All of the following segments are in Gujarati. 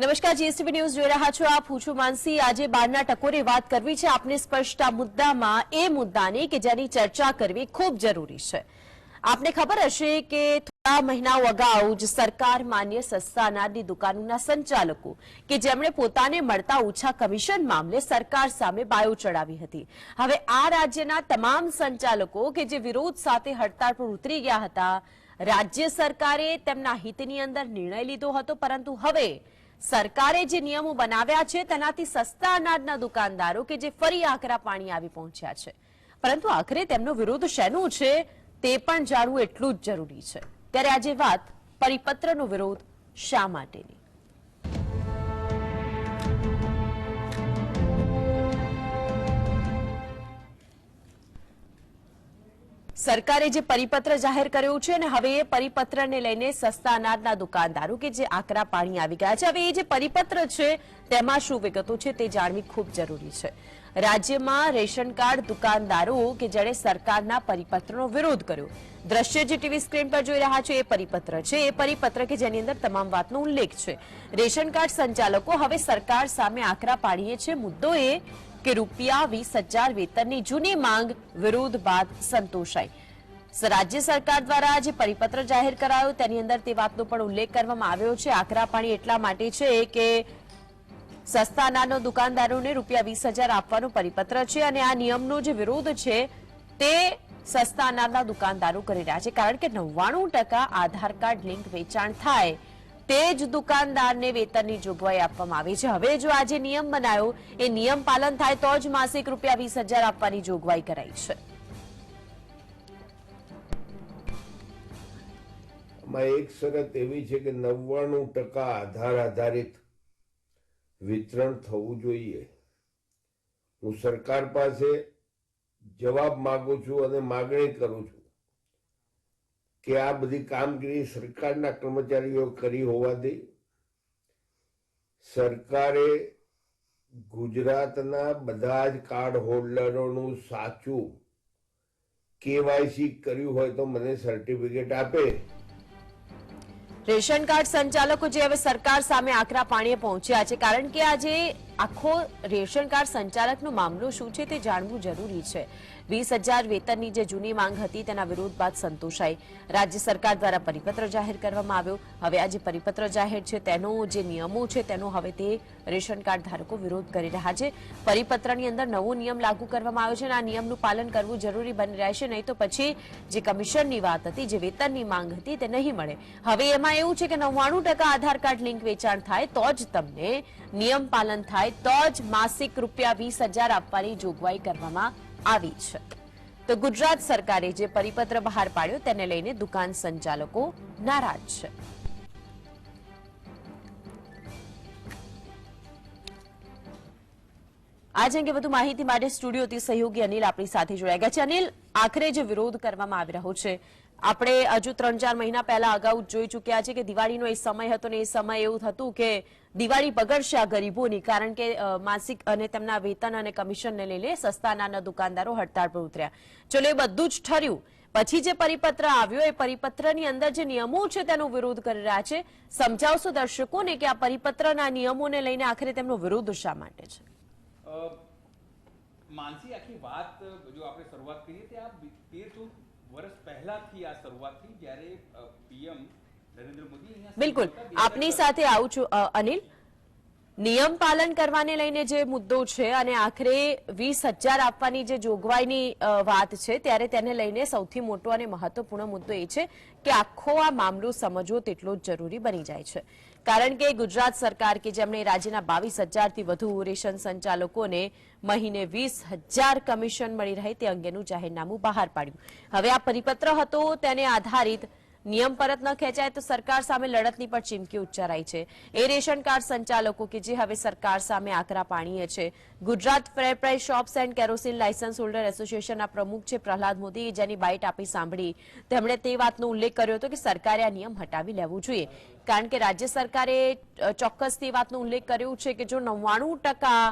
નમસ્કાર, જીએસટીવી ન્યૂઝ જોઈ રહ્યા છો આપ. હું છું માનસી. આજે બારના ટકોરે વાત કરવી છે. આપને સ્પષ્ટતા મુદ્દામાં, એ મુદ્દાની કે જેની ચર્ચા કરવી ખૂબ જરૂરી છે. આપને ખબર હશે કે થોડા મહિનાઓ અગાઉ જ સરકાર માન્ય સસ્તા અનાજની દુકાનોના સંચાલકો કે જેમણે પોતાને મળતા ઓછા કમિશન મામલે સરકાર સામે બાયો ચડાવી હતી. હવે આ રાજ્યના તમામ સંચાલકો કે જે વિરોધ સાથે હડતાળ પર ઉતરી ગયા હતા, રાજ્ય સરકારે તેમના હિતની અંદર નિર્ણય લીધો હતો, પરંતુ હવે સરકારે જે નિયમો બનાવ્યા છે, તેનાથી સસ્તા અનાજના દુકાનદારો કે જે ફરી આકરા પાણી આવી પહોંચ્યા છે. પરંતુ આખરે તેમનો વિરોધ શેનું છે, તે પણ જાણવું એટલું જ જરૂરી છે. ત્યારે આજે વાત પરિપત્રનો વિરોધ શા માટેની? સરકારે જે પરિપત્ર જાહેર કર્યો છે અને હવે એ પરિપત્રને લઈને સસ્તા અનાજના દુકાનદારો કે જે આકરા પાણી આવી ગયા છે, હવે એ જે પરિપત્ર છે તેમાં શું વિગતો છે તે જાણવી ખૂબ જરૂરી છે. રાજ્યમાં રેશન કાર્ડ દુકાનદારો કે જેણે સરકારના પરિપત્રનો વિરોધ કર્યો. દ્રશ્ય જે ટીવી સ્ક્રીન પર જોઈ રહ્યા છો એ પરિપત્ર છે. એ પરિપત્ર કે જેની અંદર તમામ વાતનો ઉલ્લેખ છે. રેશન કાર્ડ સંચાલકો હવે સરકાર સામે આકરા પાડીએ છે. મુદ્દો એ કે રૂપિયા વીસ હજાર વેતનની જૂની માંગ વિરોધ બાદ સંતોષાઈ. રાજ્ય સરકાર દ્વારા જે પરિપત્ર જાહેર કરાયો. તેની અંદર તે વાતનો પણ ઉલ્લેખ કરવામાં આવ્યો છે. આકરા પાણી એટલા માટે છે કે સસ્તા અનાજનો દુકાનદારોને રૂપિયા વીસ હજાર આપવાનો પરિપત્ર છે અને આ નિયમનો જે વિરોધ છે તે સસ્તા અનાજના દુકાનદારો કરી રહ્યા છે. કારણ કે નવ્વાણું આધાર કાર્ડ લિંક વેચાણ થાય તે જ દુકાનદારને વેતનની જોગવાઈ આપવામાં આવી છે. હવે જો આજે નિયમ બનાવ્યો એ નિયમ પાલન થાય તો જ માસિક રૂપિયા વીસ આપવાની જોગવાઈ કરાઈ છે. આમાં એક શરત એવી છે કે નવ્વાણું ટકા આધાર આધારિત વિતરણ થવું જોઈએ. હું સરકાર પાસે જવાબ માગું છું અને માગણી કરું છું. કે આ બધી કામગીરી સરકારના કર્મચારીઓ કરી હોવાથી સરકારે ગુજરાતના બધા જ કાર્ડ હોલ્ડરોનું સાચું કેવાયસી કર્યું હોય તો મને સર્ટિફિકેટ આપે. રેશન કાર્ડ સંચાલકો જે હવે સરકાર સામે આકરા પાણીએ પહોંચ્યા છે, કારણ કે આજે આખો રેશન કાર્ડ સંચાલકનો મામલો શું છે તે જાણવું જરૂરી છે. વીસ હજાર વેતનની જે જૂની માંગ હતી તેના વિરોધ બાદ સંતોષાઈ. રાજ્ય સરકાર દ્વારા પરિપત્ર જાહેર કરવામાં આવ્યો. હવે આ જે પરિપત્ર જાહેર છે તેનો જે નિયમો છે તેનો હવે તે રેશન કાર્ડ ધારકો વિરોધ કરી રહ્યા છે. પરિપત્રની અંદર નવો નિયમ લાગુ કરવામાં આવ્યો છે અને આ નિયમનું પાલન કરવું જરૂરી બની રહેશે નહીં તો પછી જે કમિશનની વાત હતી, જે વેતનની માંગ હતી તે નહીં મળે. હવે એમાં એવું છે કે નવ્વાણું ટકા આધાર કાર્ડ લિંક વેચાણ થાય તો જ તમને નિયમ પાલન થાય, તો જ માસિક રૂપિયા વીસ હજાર આપવાની જોગવાઈ કરવામાં આવી છે. તો ગુજરાત સરકારે જે પરિપત્ર બહાર પાડ્યો તેને લઈને દુકાન સંચાલકો નારાજ છે. આજ અંગે વધુ માહિતી માટે સ્ટુડિયોથી સહયોગી અનિલ આપણી સાથે જોડાઈ ગયા છે. અનિલ, આખરે જે વિરોધ કરવામાં આવી રહ્યો છે, આપણે હજુ ત્રણ ચાર મહિના પહેલા અગાઉ જોઈ ચૂક્યા છે કે દિવાળીનો એ સમય હતો ને એ સમય એવું થતું કે દિવાળી બગડશે આ ગરીબોની, કારણ કે માસિક અને તેમના વેતન અને કમિશનને લઈને સસ્તા નાના દુકાનદારો હડતાળ પર ઉતર્યા. ચલો એ બધું જ ઠર્યું, પછી જે પરિપત્ર આવ્યો, એ પરિપત્રની અંદર જે નિયમો છે તેનો વિરોધ કરી રહ્યા છે. સમજાવશો દર્શકોને કે આ પરિપત્રના નિયમોને લઈને આખરે તેમનો વિરોધ શા માટે છે? માનસી, આખી વાત, જો આપણે શરૂઆત કરીએ, તે આ તેર ચૌદ વર્ષ પહેલાથી આ શરૂઆત જ્યારે પીએમ બિલકુલ. આપની સાથે આવું છું અનિલ. નિયમ પાલન કરવાને લઈને જે મુદ્દો છે અને આખરે વીસ હજાર આપવાની જે જોગવાઈની વાત છે ત્યારે તેને લઈને સૌથી મોટો અને મહત્વપૂર્ણ મુદ્દો એ છે કે આખો આ મામલો સમજવો તેટલો જ જરૂરી બની જાય છે. કારણ કે ગુજરાત સરકાર કે જેમણે રાજ્યના બાવીસ હજારથી વધુ રેશન સંચાલકોને મહિને વીસ હજાર કમિશન મળી રહે તે અંગેનું જાહેરનામું બહાર પાડ્યું. હવે આ પરિપત્ર હતો તેને આધારિત નિયમ પરત ન ખેંચાય તો સરકાર સામે લડતની પણ ચીમકી ઉચ્ચારાઈ છે. એ રેશન કાર્ડ સંચાલકો કે જે હવે સરકાર સામે આકરા પાણીએ છે. Gujarat fair price shops and kerosene licence holder એસોસિએશનના પ્રમુખ છે પ્રહલાદ મોદી. જેની બાઇટ આપી સાંભળી તેમણે તે વાતનો ઉલ્લેખ કર્યો હતો કે સરકારે આ નિયમ હટાવી લેવું જોઈએ. કારણ કે રાજ્ય સરકારે ચોક્કસ તે વાતનો ઉલ્લેખ કર્યો છે કે જો નવ્વાણું ટકા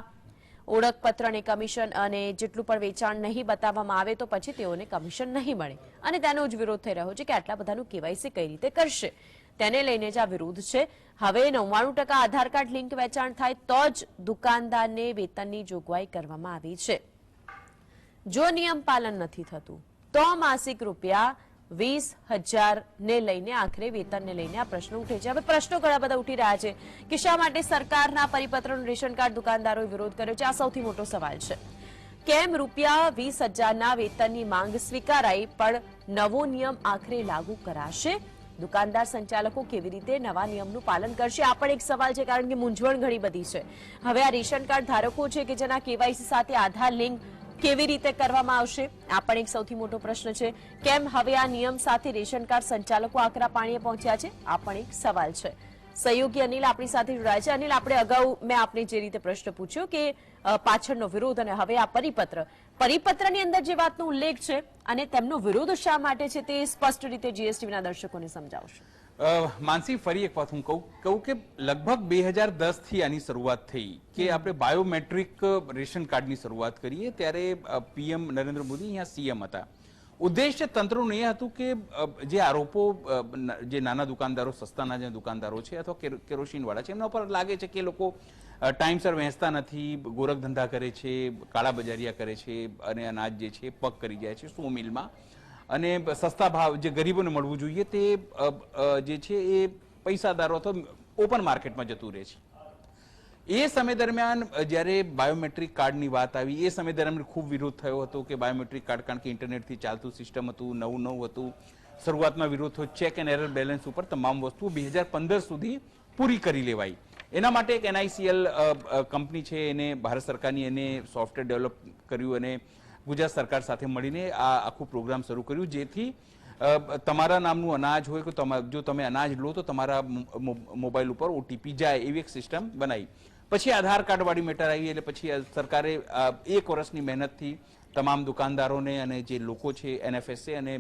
ઓળખપત્ર અને કમિશન અને જેટલું પણ વેચાણ નહીં બતાવવામાં આવે તો પછી તેઓને કમિશન નહીં મળે. અને તેનો જ વિરોધ થઈ રહ્યો છે કે આટલા બધાનું કેવાયસી કઈ રીતે કરશે? તેને લઈને જ આ વિરોધ છે. હવે નવ્વાણું ટકા આધાર કાર્ડ લિંક વેચાણ થાય તો જ દુકાનદારને વેતનની જોગવાઈ કરવામાં આવી છે. જો નિયમ પાલન નથી થતું, તો માસિક રૂપિયા વીસ હજાર ને લઈને આખરે વેતનને લઈને આ પ્રશ્ન ઉઠે છે. હવે પ્રશ્નો ઘણા બધા ઉઠી રહ્યા છે કે શા માટે સરકારના પરિપત્રનો રેશન કાર્ડ દુકાનદારોએ વિરોધ કર્યો છે? આ સૌથી મોટો સવાલ છે. કેમ રૂપિયા વીસ હજારના વેતનની માંગ સ્વીકારાઈ પણ નવો નિયમ આખરે લાગુ કરાશે? દુકાનદાર સંચાલકો કેવી રીતે નવા નિયમનું પાલન કરશે? આ પણ એક સવાલ છે કારણ કે મૂંઝવણ ઘણી બધી છે. હવે આ રેશન કાર્ડ ધારકો છે કે જેના કેવાયસી સાથે આધાર લિંક કેવી રીતે કરવામાં આવશે? આ પણ એક સૌથી મોટો પ્રશ્ન છે. કેમ હવે આ નિયમ સાથે રેશન કાર્ડ સંચાલકો આકરા પાણીએ પહોંચ્યા છે? આ પણ એક સવાલ છે. સહયોગી અનિલ આપણી સાથે જોડાય છે. અનિલ, આપણે અગાઉ મેં આપને જે રીતે પ્રશ્ન પૂછ્યો કે પાછળનો વિરોધ અને હવે આ પરિપત્ર. પરિપત્રની અંદર જે વાતનો ઉલ્લેખ છે અને તેમનો વિરોધ શા માટે છે તે સ્પષ્ટ રીતે જીએસટીના દર્શકોને સમજાવશો. માનસી ફરી એક વાત હું કહું. કહું કે લગભગ બે હજારથી આની શરૂઆત થઈ કે આપણે બાયોમેટ્રિક રેશન કાર્ડની શરૂઆત કરીએ ત્યારે પીએમ નરેન્દ્ર મોદી અહીંયા સીએમ હતા. ઉદ્દેશ્ય તંત્રનું એ હતું કે જે આરોપો જે નાના દુકાનદારો સસ્તાના જે દુકાનદારો છે અથવા કેરો- કેરોસીનવાળા છે એમના પર લાગે છે કે લોકો ટાઈમસર વહેંચતા નથી ગોરખ ધંધા કરે છે કાળા બજારિયા કરે છે અને અનાજ જે છે પગ કરી જાય છે સો મિલમાં. અને સસ્તા ભાવ જે ગરીબોને મળવું જોઈએ તે જે છે એ પૈસાદારો અથવા ઓપન માર્કેટમાં જતું રહે છે. એ સમય દરમિયાન જ્યારે બાયોમેટ્રિક કાર્ડની વાત આવી, એ સમય દરમિયાન ખૂબ વિરોધ થયો હતો કે બાયોમેટ્રિક કાર્ડ કારણ કે ઇન્ટરનેટથી ચાલતું સિસ્ટમ હતું, નવું નવું હતું. શરૂઆતમાં વિરોધ થયો, ચેક એન્ડ એરર બેલેન્સ ઉપર તમામ વસ્તુઓ બે હજાર પંદર સુધી પૂરી કરી લેવાઈ. એના માટે એક એનઆઈસીએલ કંપની છે, એને ભારત સરકારની એને સોફ્ટવેર ડેવલપ કર્યું અને ગુજરાત સરકાર સાથે મળીને આ આખું પ્રોગ્રામ શરૂ કર્યું, જેથી તમારા નામનું અનાજ હોય કે જો તમે અનાજ લો તો તમારા મોબાઈલ ઉપર ઓટીપી જાય એવી એક સિસ્ટમ બનાવી પછી આધાર કાર્ડવાળી મેટર આવી એટલે પછી સરકારે એક વર્ષની મહેનતથી તમામ દુકાનદારોને અને જે લોકો છે એનએફએસએ અને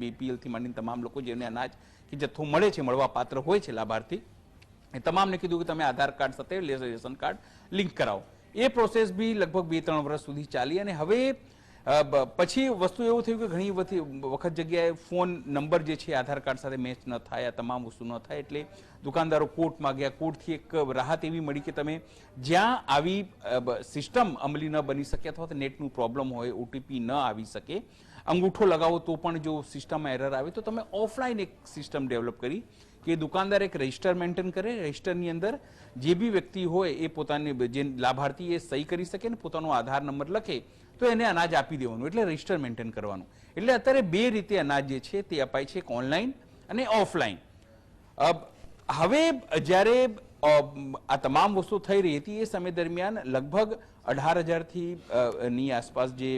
બીપીએલથી માંડીને તમામ લોકો જેને અનાજ કે જથ્થો મળે છે, મળવા પાત્ર હોય છે લાભાર્થી, એ તમામને કીધું કે તમે આધાર કાર્ડ સાથે રેશન કાર્ડ લિંક કરાવો. એ પ્રોસેસ બી લગભગ બે ત્રણ વર્ષ સુધી ચાલી અને હવે પછી વસ્તુ એવું થયું કે ઘણી બધી વખત જગ્યાએ ફોન નંબર જે છે આધાર કાર્ડ સાથે મેચ ન થાય, આ તમામ વસ્તુ ન થાય એટલે દુકાનદારો કોર્ટમાં ગયા કોર્ટથી એક રાહત એવી મળી કે તમે જ્યાં આવી સિસ્ટમ અમલી ન બની શકે અથવા તો નેટનું પ્રોબ્લેમ હોય ઓટીપી ન આવી શકે, અંગૂઠો લગાવો તો પણ જો સિસ્ટમમાં એરર આવે તો તમે ઓફલાઈન એક સિસ્ટમ ડેવલપ કરી કે દુકાનદાર એક રજિસ્ટર મેન્ટેન કરે રજિસ્ટરની અંદર જે બી વ્યક્તિ હોય એ પોતાની જે લાભાર્થી એ સહી કરી શકે ને પોતાનો આધાર નંબર લખે, તો એને અનાજ આપી દેવાનું, એટલે રજિસ્ટર મેન્ટેન કરવાનું. એટલે અત્યારે બે રીતે અનાજ જે છે તે અપાય છે એક ઓનલાઈન અને ઓફલાઈન હવે જ્યારે આ તમામ વસ્તુ થઈ રહી હતી એ સમય દરમિયાન લગભગ અઢાર હજારથી ની આસપાસ જે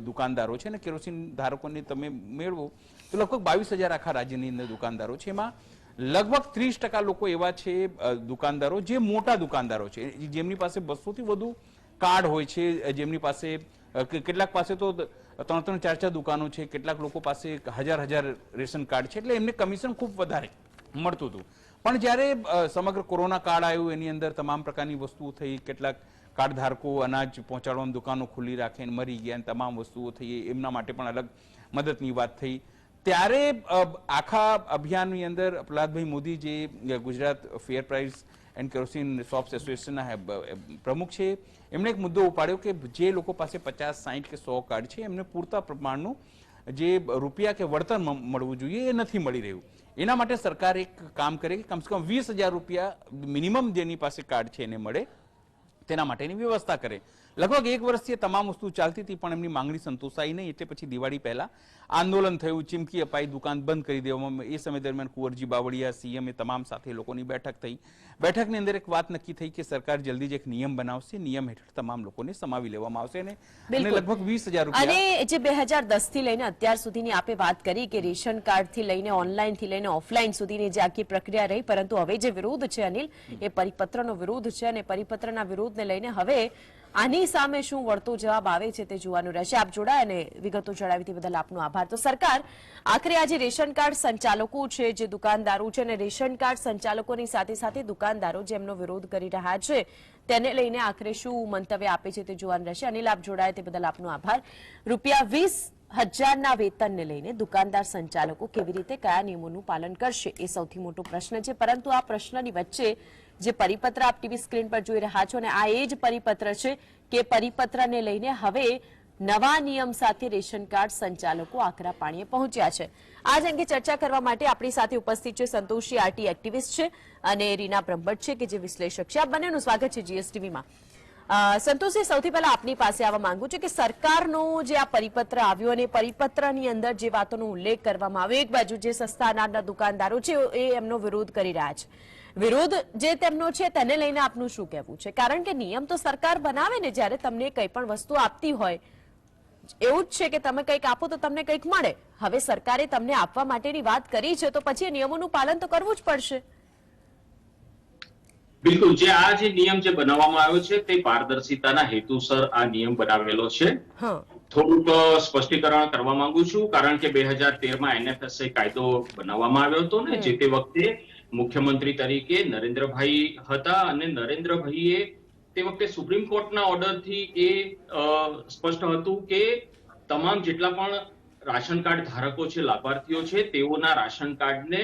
દુકાનદારો છે ને કેરોસીન ધારકોને તમે મેળવો તો લગભગ બાવીસ હજાર આખા રાજ્યની અંદર દુકાનદારો છે. એમાં લગભગ ત્રીસ ટકા લોકો એવા છે દુકાનદારો જે મોટા દુકાનદારો છે. જેમની પાસે બસોથી વધુ કાર્ડ હોય છે જેમની પાસે કેટલાક પાસે તો ત્રણ ત્રણ ચાર ચાર દુકાનો છે. કેટલાક લોકો પાસે હજાર હજાર રેશન કાર્ડ છે. એટલે એમને કમિશન ખૂબ વધારે મળતું હતું. પણ જ્યારે સમગ્ર કોરોના કાળ આવ્યું, એની અંદર તમામ પ્રકારની વસ્તુઓ થઈ, કેટલાક કાર્ડ ધારકો અનાજ પહોંચાડવાની દુકાનો ખુલ્લી રાખીને મરી ગયા તમામ વસ્તુઓ થઈ, એમના માટે પણ અલગ મદદની વાત થઈ. ત્યારે આખા અભિયાનની અંદર પ્રહલાદભાઈ મોદી જે Gujarat fair price and kerosene shops એસોસિએશનના પ્રમુખ છે, એમણે એક મુદ્દો ઉપાડ્યો કે જે લોકો પાસે પચાસ, સાહીઠ કે સો કાર્ડ છે, એમને પૂરતા પ્રમાણનું જે રૂપિયા કે વળતર મળવું જોઈએ એ નથી મળી રહ્યું. એના માટે સરકાર એક કામ કરે કે કમસે કમ વીસ હજાર રૂપિયા મિનિમમ જેની પાસે કાર્ડ છે એને મળે, તેના માટેની વ્યવસ્થા કરે. લગભગ એક વર્ષથી તમામ વસ્તુ ચાલતી હતી પણ એમની માંગણી સંતોષાઈ નહીં. એટલે પછી દિવાળી પહેલા આંદોલન થયું ચીમકી અપાઈ દુકાન બંધ કરી દેવામાં એ સમય દરમિયાન કુંવરજી બાવળિયા સીએમ એ તમામ સાથે લોકોની બેઠક થઈ. બેઠકની અંદર એક વાત નક્કી થઈ કે સરકાર જલ્દી જ એક નિયમ બનાવશે. નિયમ હેઠળ તમામ લોકોને સમાવી લેવામાં આવશે અને અને લગભગ વીસ હજાર અને જે બે હજાર દસથી લઈને અત્યાર સુધીની આપે વાત કરી કે રેશન કાર્ડથી લઈને ઓનલાઈનથી લઈને ઓફલાઈન સુધીની જે આખી પ્રક્રિયા રહી પરંતુ હવે જે વિરોધ છે અનિલ એ પરિપત્રનો વિરોધ છે અને પરિપત્રના વિરોધને લઈને હવે આની સામે શું વળતો જવાબ આવે છે તે જોવાનું રહેશે. આપ જોડાય અને વિગતો જણાવી તે બદલ આપનો આભાર. તો સરકાર, આખરે આજે રેશન કાર્ડ સંચાલકો છે જે દુકાનદારો છે અને રેશન કાર્ડ સંચાલકોની સાથે સાથે દુકાનદારો જેમનો વિરોધ કરી રહ્યા છે, તેને લઈને આખરે શું મંતવ્ય આપે છે તે જોવાનું રહેશે. અનિલ, આપ જોડાય તે બદલ આપનો આભાર. રૂપિયા વીસ હજારના વેતનને લઈને દુકાનદાર સંચાલકો કેવી રીતે કયા નિયમોનું પાલન કરશે એ સૌથી મોટો પ્રશ્ન છે. પરંતુ આ પ્રશ્નની વચ્ચે જે પરિપત્ર આપ ટીવી સ્ક્રીન પર જોઈ રહ્યા છો અને આ એ જ પરિપત્ર છે કે પરિપત્રને લઈને હવે નવા નિયમ સાથે રેશન કાર્ડ સંચાલકો આકરા પાણીએ પહોંચ્યા છે. આજ અંગે ચર્ચા કરવા માટે આપણી સાથે ઉપસ્થિત છે સંતોષી આરટી એક્ટિવિસ્ટ છે અને રીના બ્રહ્મટ છે કે જે વિશ્લેષક છે. આ બંનેનું સ્વાગત છે જીએસટીવીમાં સંતોષજી, સૌથી પહેલા આપની પાસે આવવા માંગુ છું કે સરકારનો જે આ પરિપત્ર આવ્યો અને પરિપત્રની અંદર જે વાતોનો ઉલ્લેખ કરવામાં આવ્યો, એક બાજુ જે સસ્તા અનાજના દુકાનદારો છે, એ એમનો વિરોધ કરી રહ્યા છે. વિરોધ જે તેમનો છે, તેને લઈને આપનું શું કહેવું છે? કારણ કે નિયમ તો સરકાર બનાવે ને જ્યારે તમને કંઈ પણ વસ્તુ આપતી હોય, એવું જ છે કે તમે કંઈક આપો તો તમને કંઈક મળે. હવે સરકારે તમને આપવા માટેની વાત કરી છે, તો પછી નિયમોનું પાલન તો કરવું જ પડશે. બિલકુલ જે આ જે નિયમ જે બનાવવામાં આવ્યો છે તે પારદર્શિતાના હેતુસર આ નિયમ બનાવેલો છે. થોડુંક સ્પષ્ટીકરણ કરવા માંગુ છું કારણ કે બે હજાર તેરમાં એનએફએસએ કાયદો બનાવવામાં આવ્યો હતો ને જે તે વખતે મુખ્યમંત્રી તરીકે નરેન્દ્રભાઈ હતા અને નરેન્દ્રભાઈએ તે વખતે સુપ્રીમ કોર્ટના ઓર્ડરથી એ સ્પષ્ટ હતું કે તમામ જેટલા પણ રાશન કાર્ડ ધારકો છે લાભાર્થીઓ છે તેઓના રાશન કાર્ડને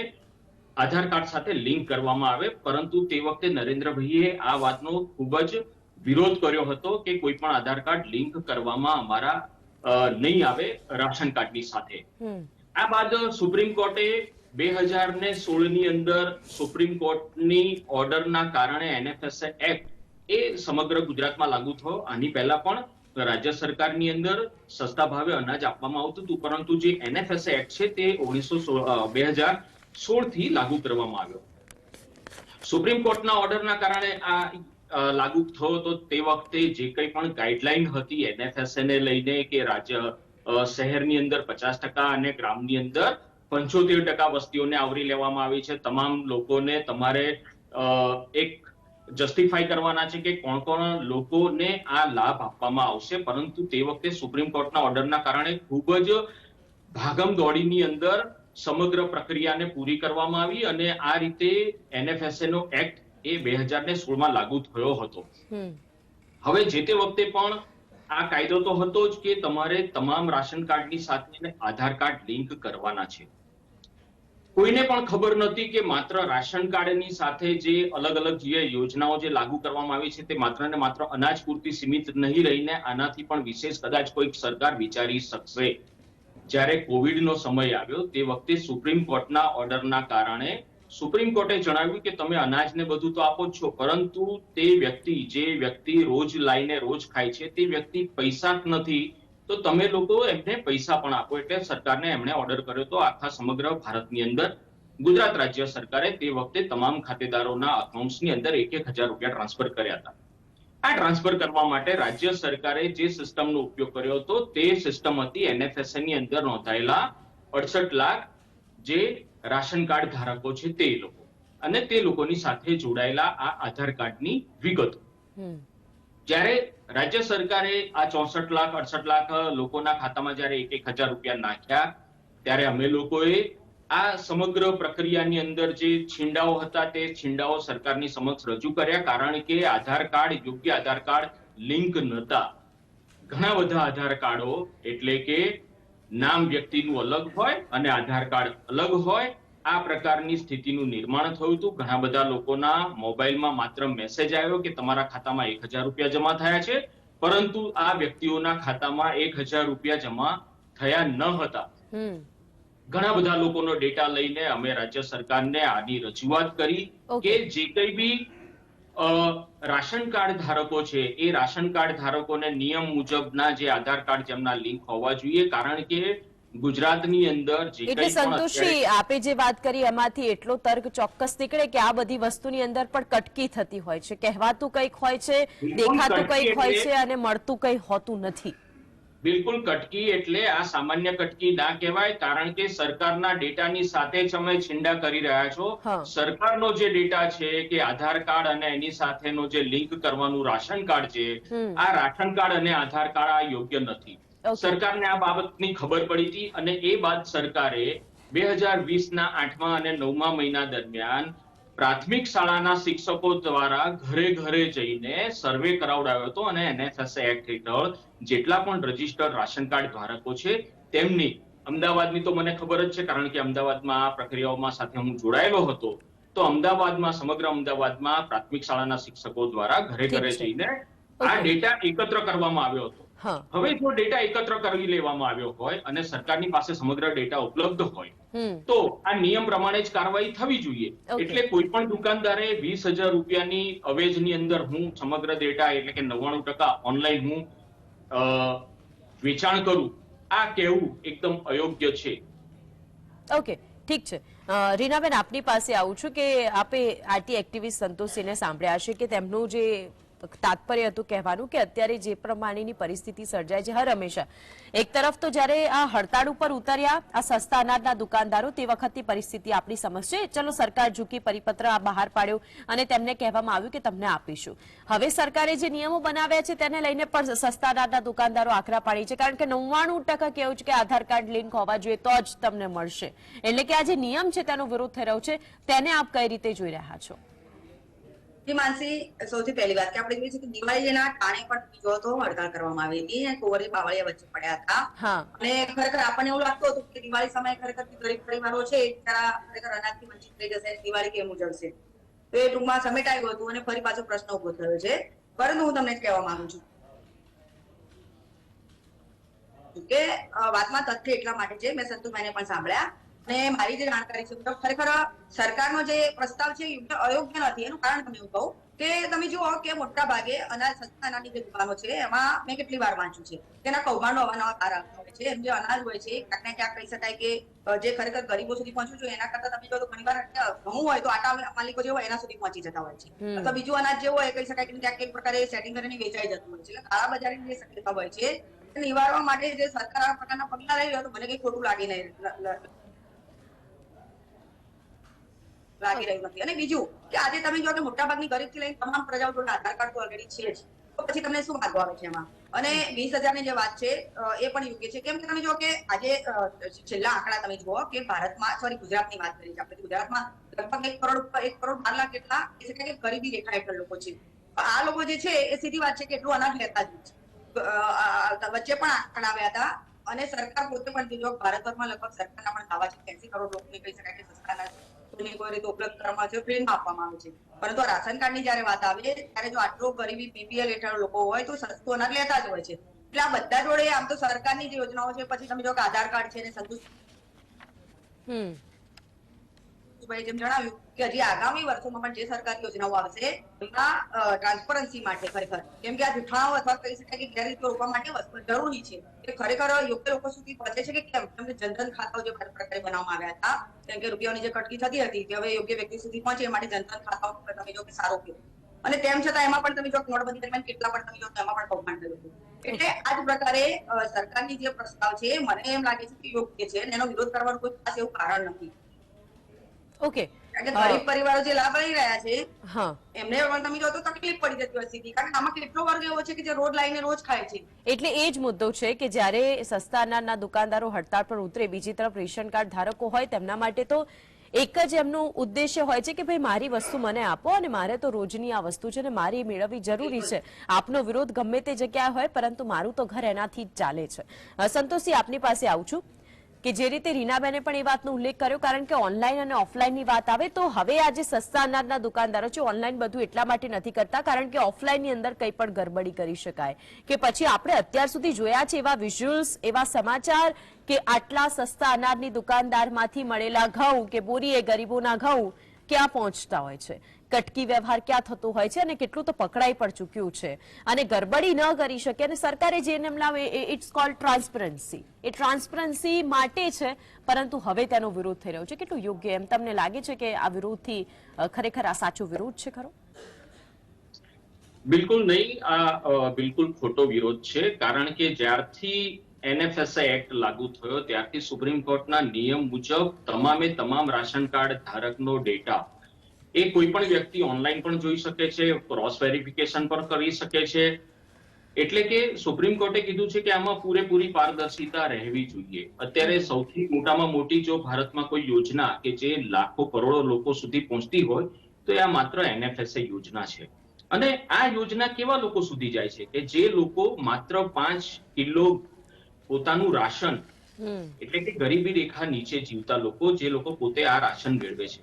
આધાર કાર્ડ સાથે લિંક કરવામાં આવે. પરંતુ તે વખતે નરેન્દ્રભાઈએ આ વાતનો ખૂબ જ વિરોધ કર્યો હતો કે કોઈ પણ આધાર કાર્ડ લિંક કરવામાં અમારા નહીં આવે રાશન કાર્ડની સાથે. આ બાદ સુપ્રીમ કોર્ટે બે હજાર ને સોળની અંદર સુપ્રીમ કોર્ટની ઓર્ડરના કારણે એનએફએસએ એક્ટ એ સમગ્ર ગુજરાતમાં લાગુ થયો. આની પહેલા પણ રાજ્ય સરકારની અંદર સસ્તા ભાવે અનાજ આપવામાં આવતું હતું. પરંતુ જે એનએફએસએ એક્ટ છે તે ઓગણીસો બે હજાર સોળથી લાગુ કરવામાં આવ્યો. સુપ્રીમ કોર્ટના ઓર્ડરના કારણે આ લાગુ થયો તો તે વખતે જે કંઈ પણ ગાઈડલાઈન હતી એનએફએસએ ને લઈને કે રાજ્ય શહેરની અંદર પચાસ ટકા અને ગ્રામની અંદર પંચોતેર ટકા વસ્તીઓને આવરી લેવામાં આવી છે. તમામ લોકોને તમારે એક જસ્ટિફાઈ કરવાના છે કે કોણ કોણ લોકોને આ લાભ આપવામાં આવશે. પરંતુ તે વખતે સુપ્રીમ કોર્ટના ઓર્ડરના કારણે ખૂબ જ ભાગમ દોડીની અંદર સમગ્ર પ્રક્રિયાને પૂરી કરવામાં આવી અને આ રીતે એનએફએસએ નો એક્ટ એ બે હજાર ને સોળમાં લાગુ થયો હતો. હવે જે તે વખતે પણ આ કાયદો તો હતો જ કે તમારે તમામ રાશન કાર્ડની સાથે આધાર કાર્ડ લિંક કરવાના છે. કોઈને પણ ખબર નથી કે માત્ર રાશન કાર્ડની સાથે જે અલગ અલગ જે યોજનાઓ જે લાગુ કરવામાં આવી છે તે માત્ર ને માત્ર અનાજ પૂરતી સીમિત નહીં રહીને આનાથી પણ વિશેષ કદાચ કોઈક સરકાર વિચારી શકશે. જ્યારે કોવિડનો સમય આવ્યો, તે વખતે સુપ્રીમ કોર્ટના ઓર્ડરના કારણે સુપ્રીમ કોર્ટે જણાવ્યું કે તમે અનાજને બધું તો આપો છો, પરંતુ તે વ્યક્તિ, જે વ્યક્તિ રોજ લાઈને રોજ ખાય છે, તે વ્યક્તિ પૈસા જ નથી. તો તમે લોકો એમને પૈસા પણ આપો, એટલે સરકારને એમણે ઓર્ડર કર્યો તો આખા સમગ્ર ભારતની અંદર, ગુજરાત રાજ્ય સરકારે તે વખતે તમામ ખાતેદારોના અકાઉન્ટ્સની અંદર એક એક હજાર રૂપિયા ટ્રાન્સફર કર્યા હતા. આ ટ્રાન્સફર કરવા માટે રાજ્ય સરકારે જે સિસ્ટમનો ઉપયોગ કર્યો હતો તે સિસ્ટમ હતી એનએફએસએ ની અંદર નોંધાયેલા અડસઠ લાખ જે રાશન કાર્ડ ધારકો છે તે લોકો. અને તે લોકોની સાથે જોડાયેલા આ આધાર કાર્ડની વિગતો. જ્યારે રાજ્ય સરકારે આ ચોસઠ લાખ અડસઠ લાખ લોકોના ખાતામાં જ્યારે એક એક હજાર રૂપિયા નાખ્યા ત્યારે અમે લોકોએ આ સમગ્ર પ્રક્રિયાની અંદર જે છીંડાઓ હતા તે છીંડાઓ સરકારની સમક્ષ રજૂ કર્યા, કારણ કે આધાર કાર્ડ, યોગ્ય આધાર કાર્ડ લિંક નતા. ઘણા બધા આધાર કાર્ડો, એટલે કે નામ વ્યક્તિનું અલગ હોય અને આધાર કાર્ડ અલગ હોય, આ પ્રકારની સ્થિતિનું નિર્માણ થયું હતું. ઘણા બધા લોકોના મોબાઈલમાં માત્ર મેસેજ આવ્યો કે તમારા ખાતામાં એક હજાર રૂપિયા જમા થયા છે, પરંતુ આ વ્યક્તિઓના ખાતામાં એક હજાર રૂપિયા જમા થયા ન હતા. ઘણા બધા લોકોનો ડેટા લઈને અમે રાજ્ય સરકારને આની રજૂઆત કરી કે જે કંઈ બી રાશન કાર્ડ ધારકો છે એ રાશન કાર્ડ ધારકોને નિયમ મુજબના જે આધાર કાર્ડ જેમના લિંક હોવા જોઈએ કારણ કે ગુજરાતની અંદર જે એટલે સંતોષી આપે જે વાત કરી એમાંથી એટલો તર્ક ચોક્કસ નીકળે કે આ બધી વસ્તુની અંદર પણ કટકી થતી હોય છે. કહેવાતું કંઈક હોય છે દેખાતું કંઈક હોય છે અને મળતું કંઈ હોતું નથી. બિલકુલ કટકી એટલે આ સામાન્ય કટકી ના કહેવાય કારણ કે સરકારના ડેટાની સાથે જ અમે છીંડા કરી રહ્યા છો. સરકારનો જે ડેટા છે કે આધાર કાર્ડ અને એની સાથેનો જે લિંક કરવાનું રાશન કાર્ડ છે આ રાશન કાર્ડ અને આધાર કાર્ડ આ યોગ્ય નથી. સરકારને આ બાબતની ખબર પડી હતી અને એ બાદ સરકારે બે હજાર વીસ ના આઠમા અને નવમા મહિના દરમિયાન પ્રાથમિક શાળાના શિક્ષકો દ્વારા ઘરે ઘરે જઈને સર્વે કરાવડાવ્યો હતો અને એનએફએસ એક્ટ હેઠળ જેટલા પણ રજીસ્ટર્ડ રાશન કાર્ડ ધારકો છે તેમની અમદાવાદની તો મને ખબર જ છે કારણ કે અમદાવાદમાં આ પ્રક્રિયાઓમાં સાથે હું જોડાયેલો હતો તો અમદાવાદમાં સમગ્ર અમદાવાદમાં પ્રાથમિક શાળાના શિક્ષકો દ્વારા ઘરે ઘરે જઈને આ ડેટા એકત્ર કરવામાં આવ્યો હતો. હવે જો ડેટા એકત્ર કરી લેવામાં આવ્યો હોય અને સરકારની પાસે સમગ્ર ડેટા ઉપલબ્ધ હોય તો આ નિયમ પ્રમાણે જ કાર્યવાહી થવી જોઈએ. એટલે કોઈ પણ દુકાનદારે વીસ હજાર રૂપિયાની અવેજની અંદર હું સમગ્ર ડેટા એટલે કે નવ્વાણું ટકા ઓનલાઈન હું વેચાણ કરું આ કહેવું એકદમ અયોગ્ય છે. ઓકે ઠીક છે. રીનાબેન આપની પાસે આવું છું કે આપે આરટી એક્ટિવિસ્ટ સંતોષસિંહને સાંભળ્યા હશે કે તેમનું જે તાત્પર્ય હતું કહેવાનું કે અત્યારે જે પ્રમાણેની પરિસ્થિતિ સર્જાય છે હર હંમેશા. એક તરફ તો જ્યારે આ હડતાળ ઉપર ઉતર્યા, આ સસ્તા અનાજના દુકાનદારો તે વખતની પરિસ્થિતિ આપણી સમક્ષ છે. ચલો સરકાર ઝૂકી પરિપત્ર આ બહાર પાડ્યો અને તેમને કહેવામાં આવ્યું કે તમને આપીશું. હવે સરકારે જે નિયમો બનાવ્યા છે તેને લઈને પણ સસ્તા અનાજના દુકાનદારો આકરા પાડી છે કારણ કે નવ્વાણું ટકા કેવું છે કે આધાર કાર્ડ લિંક હોવા જોઈએ તો જ તમને મળશે. એટલે કે આ જે નિયમ છે તેનો વિરોધ થઈ રહ્યો છે, તેને આપ કઈ રીતે જોઈ રહ્યા છો? જી માનસી સૌથી પહેલી વાત કે આપણે જોઈએ છીએ કે દિવાળીના ટાણે પણ તમે જો તો હડતાળ કરવામાં આવી હતી અને કુંવરી બાવળિયા વચ્ચે પડ્યા હતા. અને ખરેખર આપણને એવું લાગતું હતું કે દિવાળી સમયે ખરેખર ગરીબ પરિવારો છે જરા ખરેખર અનાજથી વંચિત થઈ જશે દિવાળી કેમ ઉજવશે? તો એ ટૂંકમાં સમેટાયું હતું અને ફરી પાછો પ્રશ્ન ઊભો થયો છે. પરંતુ હું તમને કહેવા માંગુ છું. કે વાતમાં તથ્ય એટલા માટે છે મેં સંતુભાઈને પણ સાંભળ્યા અને મારી જે જાણકારી છે. તો ખરેખર સરકારનો જે પ્રસ્તાવ છે એ અયોગ્ય નથી. એનું કારણ તમને કહું કે તમે જુઓ કે મોટા ભાગે અનાજ સસ્તા અનાજની જે દુકાનો છે એમાં મેં કેટલી વાર વાંચ્યું છે. તેના કૌભાંડો અવાનવા કાર આવતા હોય છે એમ જે અનાજ હોય છે ક્યાંક ને ક્યાંક કહી શકાય કે જે ખરેખર ગરીબો સુધી પહોંચવું જોઈએ એના કરતા તમે જો તો ઘણી વાર ઘઉં હોય તો આટા માલિકો જે હોય એના સુધી પહોંચી જતા હોય છે. અથવા બીજું અનાજ જે હોય એ કહી શકાય કે ક્યાંક એક પ્રકારે સેટિંગ કરીને વેચાઈ જતું હોય છે. એટલે કાળા બજારની જે શક્યતા હોય છે નિવારવા માટે જે સરકાર આ પ્રકારના પગલા લઈ રહ્યો તો મને કઈ ખોટું લાગી નહીં લ- લ- લાગી રહ્યું નથી. અને બીજું કે આજે તમે જો કે મોટાભાગની ગરીબથી લઈને તમામ પ્રજાઓ જોડે આધાર કાર્ડ તો ઓલરેડી છે જ. પછી તમને શું વાંધો આવે છે એમાં? અને વીસ હજારની જે વાત છે એ પણ યોગ્ય છે. કેમ કે તમે જો કે આજે છેલ્લા આંકડા તમે જુઓ કે ભારતમાં, સોરી, ગુજરાતની વાત કરી છે આપણે ગુજરાતમાં લગભગ એક કરોડ એક કરોડ બાર લાખ જેટલા, એ છે કે ગરીબી રેખા હેઠળ લોકો છે. આ લોકો જે છે, એ સીધી વાત છે કે એટલું અનાજ લેતા જ છે વચ્ચે પણ આંકડા આવ્યા હતા. અને સરકાર પોતે પણ, જો ભારતભરમાં લગભગ સરકારના પણ દાવા છે. એસી કરોડ લોકોને કહી શકાય કે સસ્તા અનાજ કોઈ રીતે ઉપલબ્ધ કરવામાં આવે છે ફ્રીમાં આપવામાં આવે છે. પરંતુ રાશન કાર્ડની જ્યારે વાત આવે ત્યારે જો આટલો ગરીબી બીપીએલ હેઠળ લોકો હોય તો સસ્તું અનાજ લેતા જ હોય છે. એટલે આ બધા જોડે આમ તો સરકારની જે યોજનાઓ છે પછી તમે જો આધાર કાર્ડ છે ને સંતોષ હમ. જેમ જણાવ્યું હજી આગામી વર્ષોમાં પણ જે સરકારી યોજનાઓ આવશે એમાં ટ્રાન્સપરન્સી માટે ખરેખર. કેમ કે આ જૂઠાણો અથવા કહી શકાય કે ગેરરીતિઓ રોકવા માટે વસ્તુ જરૂરી છે. કે ખરેખર યોગ્ય લોકો સુધી પહોંચે છે કે કેમ? કેમ જનધન ખાતાઓ જે પ્રકારે બનાવવામાં આવ્યા હતા કેમ કે રૂપિયાની જે કટકી થતી હતી, તે હવે યોગ્ય વ્યક્તિ સુધી પહોંચે, એ માટે જનધન ખાતાઓ તમે જો સારો ઉપયોગ. અને તેમ છતાં એમાં પણ તમે જો નોટબંધી દરમિયાન કેટલા પણ તમે જો એમાં પણ કૌભાંડ કર્યું એટલે આ જ પ્રકારે સરકારની જે પ્રસ્તાવ છે, મને એમ લાગે છે કે યોગ્ય છે અને એનો વિરોધ કરવાનું કોઈ ખાસ એવું કારણ નથી. ઓકે કારણ કે ગરીબ પરિવારો જે લાભ લઈ રહ્યા છે એમને પણ તમે જો તો તકલીફ પડી જતી હોય સીધી. કારણ કે આમાં કેટલો વર્ગ એવો છે કે જે રોડ લાઈને રોજ ખાય છે. એટલે એ જ મુદ્દો છે કે જ્યારે સસ્તા અનાજના દુકાનદારો હડતાળ પર ઉતરે બીજી તરફ રેશન કાર્ડ ધારકો હોય તેમના માટે તો એક જ એમનું ઉદ્દેશ્ય હોય છે કે ભાઈ મારી વસ્તુ મને આપો અને મારે તો રોજની આ વસ્તુ છે ને મારી મેળવવી જરૂરી છે. આપનો વિરોધ ગમે તે જગ્યાએ હોય પરંતુ મારું તો ઘર એનાથી જ ચાલે છે. સંતોષી આપની પાસે આવું છું. કે જે રીતે રીનાબેને પણ એ વાતનો ઉલ્લેખ કર્યો, કારણ કે ઓનલાઈન અને ઓફલાઈનની વાત આવે તો હવે આ જે સસ્તા અનાજના દુકાનદારો છે, ઓનલાઈન બધું એટલા માટે નથી કરતા, કારણ કે ઓફલાઈનની અંદર કંઈ પણ ગરબડી કરી શકાય. કે પછી આપણે અત્યાર સુધી જોયા છે એવા વિઝ્યુઅલ્સ એવા સમાચાર કે આટલા સસ્તા અનાજની દુકાનદારમાંથી મળેલા ઘઉં, કે બોરી એ ગરીબોના ઘઉં, ક્યાં પહોંચતા હોય છે? કટકી વ્યવહાર ક્યાં થતો હોય છે અને કેટલું તો પકડાઈ પણ ચૂક્યું છે. અને ગરબડી ન કરી શકે અને સરકારે જે નામ લાવે ઇટ્સ કોલ્ડ ટ્રાન્સપરન્સી એ ટ્રાન્સપરન્સી માટે છે, પરંતુ હવે તેનો વિરોધ થઈ રહ્યો છે. કેટલું યોગ્ય એમ તમને લાગે છે કે આ વિરોધથી ખરેખર આ સાચો વિરોધ છે ખરો? બિલકુલ નહીં, આ બિલકુલ ખોટો વિરોધ છે, કારણ કે જ્યારથી એનએફએસઆઈ એક્ટ લાગુ થયો, ત્યારથી સુપ્રીમ કોર્ટના નિયમ મુજબ તમામે તમામ રાશન કાર્ડ ધારકનો ડેટા એ કોઈ પણ વ્યક્તિ ઓનલાઈન પણ જોઈ શકે છે ક્રોસ વેરિફિકેશન પણ કરી શકે છે. એટલે કે સુપ્રીમ કોર્ટે કીધું છે કે આમાં પૂરેપૂરી પારદર્શિતા રહેવી જોઈએ. અત્યારે સૌથી મોટામાં મોટી જો ભારતમાં કોઈ યોજના કે જે લાખો કરોડો લોકો સુધી પહોંચતી હોય તો એ આ માત્ર એનએફએસએ યોજના છે. અને આ યોજના કેવા લોકો સુધી જાય છે? કે જે લોકો માત્ર પાંચ કિલો પોતાનું રાશન એટલે કે ગરીબી રેખા નીચે જીવતા લોકો જે લોકો પોતે આ રાશન મેળવે છે.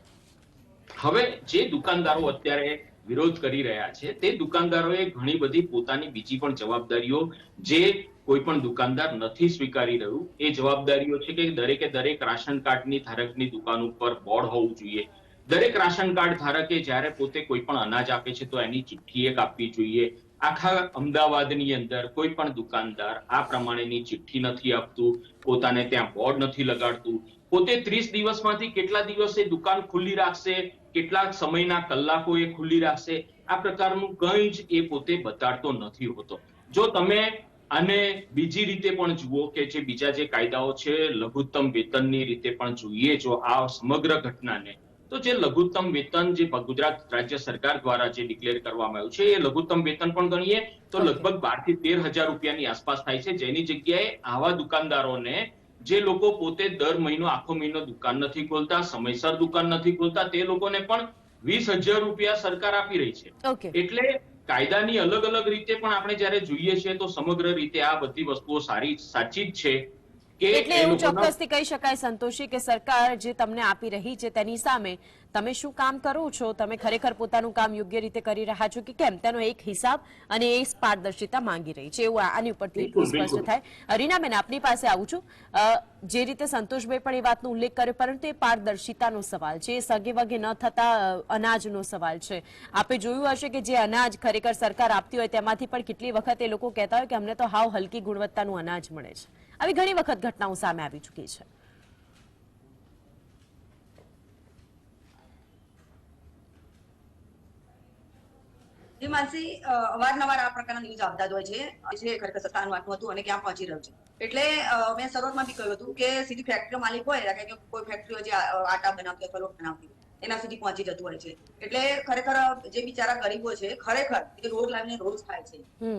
હવે જે દુકાનદારો અત્યારે વિરોધ કરી રહ્યા છે, તે દુકાનદારોએ ઘણી બધી પોતાની બીજી પણ જવાબદારીઓ જે કોઈ પણ દુકાનદાર નથી સ્વીકારી રહ્યું, એ જવાબદારીઓ છે કે દરેકે દરેક રાશન કાર્ડની ધારકની દુકાન ઉપર બોર્ડ હોવું જોઈએ. દરેક રાશન કાર્ડ ધારકે જ્યારે પોતે કોઈ પણ અનાજ આપે છે તો એની ચિઠ્ઠી એક આપવી જોઈએ. આખા અમદાવાદની અંદર કોઈ પણ દુકાનદાર આ પ્રમાણેની ચિઠ્ઠી નથી આપતું, પોતાને ત્યાં બોર્ડ નથી લગાડતું પોતે ત્રીસ દિવસમાંથી કેટલા દિવસે દુકાન ખુલ્લી રાખશે કેટલા સમયના કલાકો એ ખુલ્લી રાખશે આ પ્રકારનું કંઈ જ એ પોતે બતાડતો નથી હોતો. જો તમે આને બીજી રીતે પણ જુઓ કે જે બીજા જે કાયદાઓ છે લઘુત્તમ વેતનની રીતે પણ જોઈએ જો આ સમગ્ર ઘટનાને તો જે લઘુત્તમ વેતન જે ગુજરાત રાજ્ય સરકાર દ્વારા જે ડિક્લેર કરવામાં આવ્યું છે એ લઘુત્તમ વેતન પણ ગણીએ તો લગભગ બારથી તેર હજાર રૂપિયાની આસપાસ થાય છે જેની જગ્યાએ આવા દુકાનદારોને જે લોકો પોતે દર મહિનો આખો મહિનો દુકાન નથી ખોલતા સમયસર દુકાન નથી ખોલતા તે લોકોને પણ વીસ હજાર રૂપિયા સરકાર આપી રહી છે. એટલે કાયદાની અલગ અલગ રીતે પણ આપણે જ્યારે જોઈએ છીએ તો સમગ્ર રીતે આ બધી વસ્તુઓ સારી સાચી જ છે કે એટલે એવું ચોક્કસથી કહી શકાય સંતોષી કે સરકાર જે તમને આપી રહી છે તેની સામે તમે શું કામ કરો છો? તમે ખરેખર પોતાનું કામ યોગ્ય રીતે કરી રહ્યા છો કે કેમ? તેનો એક હિસાબ અને એ પારદર્શિતા માંગી રહી છે. એવું આની ઉપરથી એટલું સ્પષ્ટ. થાય. રીનાબેન આપની પાસે આવું છું. જે રીતે સંતોષભાઈ પણ એ વાતનો ઉલ્લેખ કર્યો પરંતુ એ પારદર્શિતાનો સવાલ છે. એ સગે વગે ન થતા અનાજનો સવાલ છે. આપે જોયું હશે કે જે અનાજ ખરેખર સરકાર આપતી હોય તેમાંથી પણ કેટલી વખત એ લોકો કહેતા હોય કે અમને તો હાવ હલકી ગુણવત્તાનું અનાજ મળે છે. આવી ઘણી વખત ઘટનાઓ સામે આવી ચૂકી છે. જી માનસી અવારનવાર આ પ્રકારના ન્યૂઝ આવતા જ હોય છે જે ખરેખર સત્તાનું આટલું હતું અને ક્યાં પહોંચી રહ્યું છે. એટલે મેં શરૂઆતમાં બી કહ્યું હતું કે સીધી ફેક્ટરીઓ માલિક હોય કે કોઈ ફેક્ટરીઓ જે આટા બનાવતી અથવા લોટ બનાવતી એના સુધી પહોંચી જતું હોય છે. એટલે ખરેખર જે બિચારા ગરીબો છે ખરેખર એ રોજ લાવીને રોજ ખાય છે.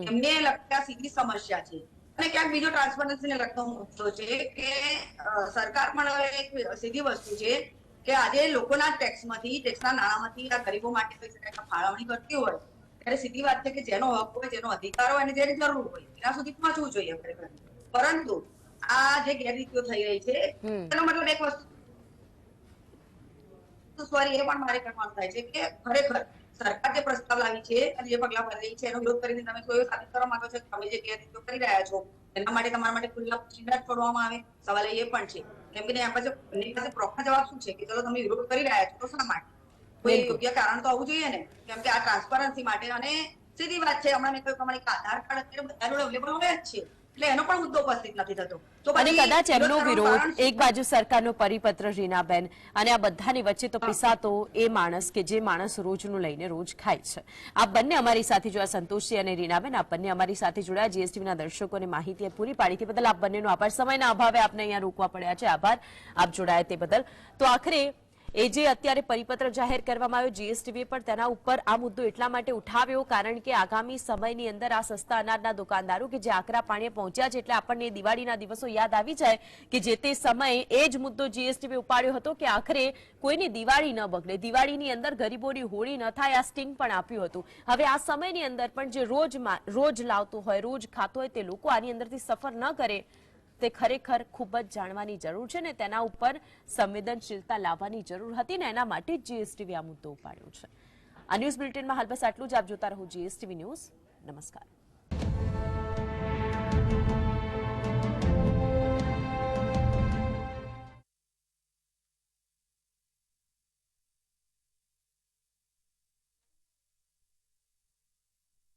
એમને લગતા સીધી સમસ્યા છે. અને ક્યાંક બીજો ટ્રાન્સપરન્સીને લગતો મુદ્દો છે કે સરકાર પણ એક સીધી વસ્તુ છે કે આજે લોકોના ટેક્સમાંથી ટેક્સના નાણાંમાંથી આ ગરીબો માટે ફાળવણી કરતી હોય ત્યારે સીધી વાત છે કે જેનો હક હોય જેનો અધિકાર હોય અને જેની જરૂર હોય એના સુધી પહોંચવું જોઈએ ખરેખર પરંતુ આ જે ગેરરીતિઓ થઈ રહી છે એનો મતલબ એક વસ્તુ. સોરી એ પણ મારે કહેવાનું થાય છે કે ખરેખર સરકાર જે પ્રસ્તાવ લાવી છે અને જે પગલા ભરી રહી છે એનો વિરોધ કરીને તમે કોઈ સાબિત કરવા માંગો છો કે તમે જે ગેરરીતિઓ કરી રહ્યા છો એના માટે તમારા માટે ખુલ્લા જ છોડવામાં આવે? સવાલ એ પણ છે. કેમ કે એના પાસે પ્રોપર જવાબ શું છે? કે ચલો તમે વિરોધ કરી રહ્યા છો તો શા માટે? કોઈ યોગ્ય કારણ તો આવવું જોઈએ ને? કેમ કે આ ટ્રાન્સપરન્સી માટે અને સીધી વાત છે હમણાં મેં કહ્યું પ્રમાણે આધાર કાર્ડ અત્યારે બધા જોડે અવેલેબલ હોય જ છે. એટલે એનો પણ મુદ્દો ઉપસ્થિત નથી થતો. તો અને કદાચ એમનો વિરોધ એક બાજુ સરકારનો પરિપત્ર રીનાબેન અને આ બધાની વચ્ચે તો પિસાતો એ માણસ કે જે માણસ રોજનું લઈને રોજ ખાય છે. આ બંને અમારી સાથે જોયા સંતોષી અને રીનાબેન આ બંને અમારી સાથે જોડાયા. જીએસટીવીના દર્શકોને માહિતી પૂરી પાડી. તે બદલ આપ બંનેનો આભાર. સમયના અભાવે આપને અહીંયા રોકવા પડ્યા છે. આભાર. આપ જોડાયા તે બદલ. તો આખરે એ જે અત્યારે પરિપત્ર જાહેર કરવામાં આવ્યો, જીએસટીવીએ પણ તેના ઉપર આ મુદ્દો એટલા માટે ઉઠાવ્યો, કારણ કે આગામી સમયની અંદર આ સસ્તા અનાજના દુકાનદારો કે જે આકરા પાણીએ પહોંચ્યા છે, એટલે આપણને દિવાળીના દિવસો યાદ આવી જાય કે જે તે સમયે એ જ મુદ્દો જીએસટીવી ઉપાડ્યો હતો કે આખરે કોઈની દિવાળી ન બગડે. દિવાળીની અંદર ગરીબોની હોળી ન થાય, આ સ્ટિંગ પણ આપ્યું હતું. હવે આ સમયની અંદર પણ જે રોજ રોજ લાવતો હોય, રોજ ખાતો હોય તે લોકો આની અંદરથી સફર ન કરે તે ખરેખર ખૂબ જ જાણવાની જરૂર છે ને તેના ઉપર સંવેદનશીલતા લાવવાની જરૂર હતી ને એના માટે જ જીએસટીવી આ મુદ્દો ઉપાડ્યો છે. આ ન્યૂઝ બુલેટિનમાં હાલ બસ આટલું જ. આપ જોતા રહો જીએસટીવી ન્યૂઝ. નમસ્કાર.